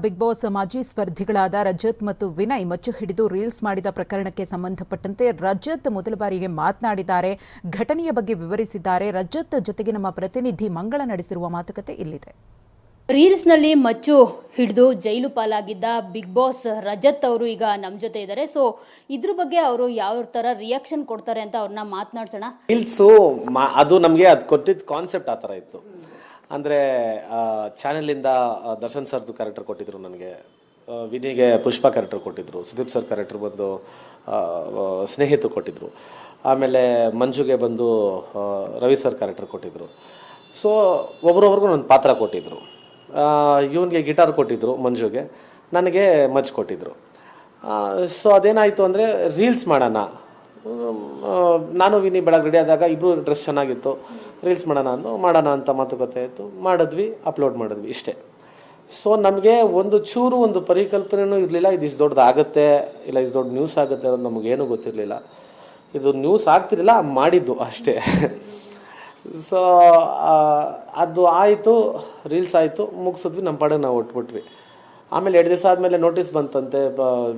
Big boss ಮಾಜಿ ಸ್ಪರ್ಧಿಗಳಾದ ರಜತ್ ಮತ್ತು ವಿನಯ್ ಮಚ್ಚು ಹಿಡಿದು ರೀಲ್ಸ್ ಮಾಡಿದ ಪ್ರಕರಣಕ್ಕೆ ಸಂಬಂಧಪಟ್ಟಂತೆ ರಜತ್ ಮೊದಲ ಬಾರಿಗೆ ಮಾತನಾಡಿದ್ದಾರೆ. ಘಟನೆಯ ಬಗ್ಗೆ ವಿವರಿಸಿದ್ದಾರೆ. ರಜತ್ ಜೊತೆಗೆ ನಮ್ಮ ಪ್ರತಿನಿಧಿ ಮಂಗಳ ನಡೆಸಿರುವ ಮಾತುಕತೆ ಇಲ್ಲಿದೆ. ರೀಲ್ಸ್ನಲ್ಲಿ ಮಚ್ಚು ಹಿಡಿದು ಜೈಲು ಪಾಲಾಗಿದ್ದ ಬಿಗ್ ಬಾಸ್ ರಜತ್ ಅವರು ಈಗ ನಮ್ಮ ಜೊತೆ ಇದ್ದಾರೆ. ಸೊ ಇದ್ರ ಬಗ್ಗೆ ಅವರು ಯಾವ ತರ ರಿಯಾಕ್ಷನ್ ಕೊಡ್ತಾರೆ ಅಂತ ಅವ್ರನ್ನ ಮಾತನಾಡ್ಸೋಣ. ರೀಲ್ಸು ಅದು ನಮಗೆ ಅದು ಕೊಟ್ಟಿದ್ದ ಕಾನ್ಸೆಪ್ಟ್ ಆ ಥರ ಇತ್ತು. ಅಂದರೆ ಚಾನೆಲಿಂದ ದರ್ಶನ್ ಸರ್ದು ಕ್ಯಾರೆಕ್ಟರ್ ಕೊಟ್ಟಿದ್ದರು ನನಗೆ. ವಿನಿಗೆ ಪುಷ್ಪ ಕ್ಯಾರೆಕ್ಟರ್ ಕೊಟ್ಟಿದ್ರು, ಸುದೀಪ್ ಸರ್ ಕ್ಯಾರೆಕ್ಟರ್ ಬಂದು ಸ್ನೇಹಿತ ಕೊಟ್ಟಿದ್ದರು ಆಮೇಲೆ ಮಂಜುಗೆ ಬಂದು ರವಿ ಸರ್ ಕ್ಯಾರೆಕ್ಟರ್ ಕೊಟ್ಟಿದ್ದರು ಸೊ ಒಬ್ರೊಬ್ರಿಗೂ ನನ್ನ ಪಾತ್ರ ಕೊಟ್ಟಿದ್ದರು ಇವನಿಗೆ ಗಿಟಾರ್ ಕೊಟ್ಟಿದ್ದರು ಮಂಜುಗೆ. ನನಗೆ ಮಜ್ ಕೊಟ್ಟಿದ್ದರು ಸೊ ಅದೇನಾಯಿತು ಅಂದರೆ ರೀಲ್ಸ್ ಮಾಡೋಣ. ನಾನು ವಿನಿ ಬೆಳಗ್ಗೆ ರೆಡಿ ಆದಾಗ ಇಬ್ಬರು ಡ್ರೆಸ್ ಚೆನ್ನಾಗಿತ್ತು. ರೀಲ್ಸ್ ಮಾಡೋಣ ಅಂದು ಮಾಡೋಣ ಅಂತ ಮಾತುಕತೆ ಆಯಿತು ಮಾಡಿದ್ವಿ ಅಪ್ಲೋಡ್ ಮಾಡಿದ್ವಿ ಇಷ್ಟೇ. ಸೊ ನಮಗೆ ಒಂದು ಚೂರು ಒಂದು ಪರಿಕಲ್ಪನೆಯೂ ಇರಲಿಲ್ಲ, ಇದು ಇಷ್ಟು ದೊಡ್ಡದು ಇಲ್ಲ ಇಷ್ಟು ದೊಡ್ಡ ನ್ಯೂಸ್ ಆಗುತ್ತೆ ಅನ್ನೋದು ನಮಗೇನು ಗೊತ್ತಿರಲಿಲ್ಲ. ಇದು ನ್ಯೂಸ್ ಆಗ್ತಿರಲಿಲ್ಲ, ಮಾಡಿದ್ದು ಅಷ್ಟೇ. ಸೊ ಅದು ಆಯಿತು, ರೀಲ್ಸ್ ಆಯಿತು, ಮುಗಿಸಿದ್ವಿ, ನಮ್ಮ ಪಾಡಿಗೆ ನಾವು ಒಟ್ಬಿಟ್ವಿ. ಆಮೇಲೆ ಎರಡು ದಿವಸ ಆದಮೇಲೆ ನೋಟಿಸ್ ಬಂತಂತೆ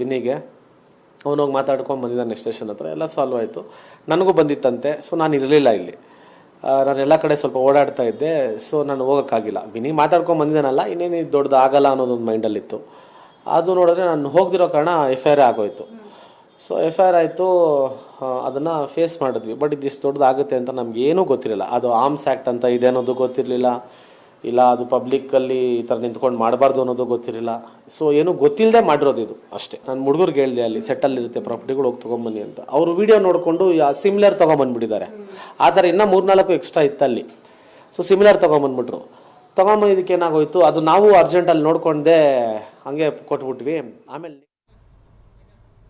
ವಿನಿಗೆ ಅವನೋಗಿ ಮಾತಾಡ್ಕೊಂಡು ಬಂದಿದ್ದಾನೆ ಸ್ಟೇಷನ್ ಹತ್ರ, ಎಲ್ಲ ಸಾಲ್ವ್ ಆಯಿತು. ನನಗೂ ಬಂದಿತ್ತಂತೆ ಸೊ ನಾನು ಇರಲಿಲ್ಲ ಇಲ್ಲಿ. ನಾನು ಎಲ್ಲ ಕಡೆ ಸ್ವಲ್ಪ ಓಡಾಡ್ತಾ ಇದ್ದೆ ಸೊ ನಾನು ಹೋಗೋಕ್ಕಾಗಿಲ್ಲ. ವಿನಿ ಮಾತಾಡ್ಕೊಂಡು ಬಂದಿದ್ದಾನಲ್ಲ, ಇನ್ನೇನು ಇದು ದೊಡ್ಡದು ಆಗಲ್ಲ ಅನ್ನೋದೊಂದು ಮೈಂಡಲ್ಲಿತ್ತು ಅದು ನೋಡಿದ್ರೆ ನಾನು ಹೋಗದಿರೋ ಕಾರಣ ಎಫ್ ಐ ಆರ್ ಆಗೋಯ್ತು. ಸೊ ಎಫ್ ಐ ಆರ್ ಆಯಿತು ಅದನ್ನು ಫೇಸ್ ಮಾಡಿದ್ವಿ. ಬಟ್ ಇದಿಷ್ಟು ದೊಡ್ಡದಾಗುತ್ತೆ ಅಂತ ನಮಗೇನೂ ಗೊತ್ತಿರಲಿಲ್ಲ. ಅದು ಆರ್ಮ್ಸ್ ಆ್ಯಕ್ಟ್ ಅಂತ ಇದೆ ಅನ್ನೋದು ಗೊತ್ತಿರಲಿಲ್ಲ. ಇಲ್ಲ, ಅದು ಪಬ್ಲಿಕ್ಕಲ್ಲಿ ಈ ಥರ ನಿಂತ್ಕೊಂಡು ಮಾಡಬಾರ್ದು ಅನ್ನೋದು ಗೊತ್ತಿರಲಿಲ್ಲ. ಸೊ ಏನೂ ಗೊತ್ತಿಲ್ಲದೆ ಮಾಡಿರೋದು ಇದು ಅಷ್ಟೇ. ನಾನು ಹುಡುಗರಿಗೆ ಹೇಳಿದೆ ಅಲ್ಲಿ ಸೆಟ್ಟಲ್ಲಿರುತ್ತೆ ಪ್ರಾಪರ್ಟಿಗಳು ಹೋಗಿ ತೊಗೊಂಬನ್ನಿ ಅಂತ. ಅವರು ವಿಡಿಯೋ ನೋಡಿಕೊಂಡು ಸಿಮಿಲರ್ ತೊಗೊಂಬಂದ್ಬಿಟ್ಟಿದ್ದಾರೆ. ಆ ಥರ ಇನ್ನೂ ಮೂರ್ನಾಲ್ಕು ಎಕ್ಸ್ಟ್ರಾ ಇತ್ತಲ್ಲಿ. ಸೊ ಸಿಮಿಲರ್ ತೊಗೊಂಬಂದ್ಬಿಟ್ರು. ತೊಗೊಂಬಂದಿದ್ದಕ್ಕೆ ಏನಾಗೋಯ್ತು, ಅದು ನಾವು ಅರ್ಜೆಂಟಲ್ಲಿ ನೋಡ್ಕೊಂಡೆ ಹಾಗೆ ಕೊಟ್ಬಿಟ್ವಿ. ಆಮೇಲೆ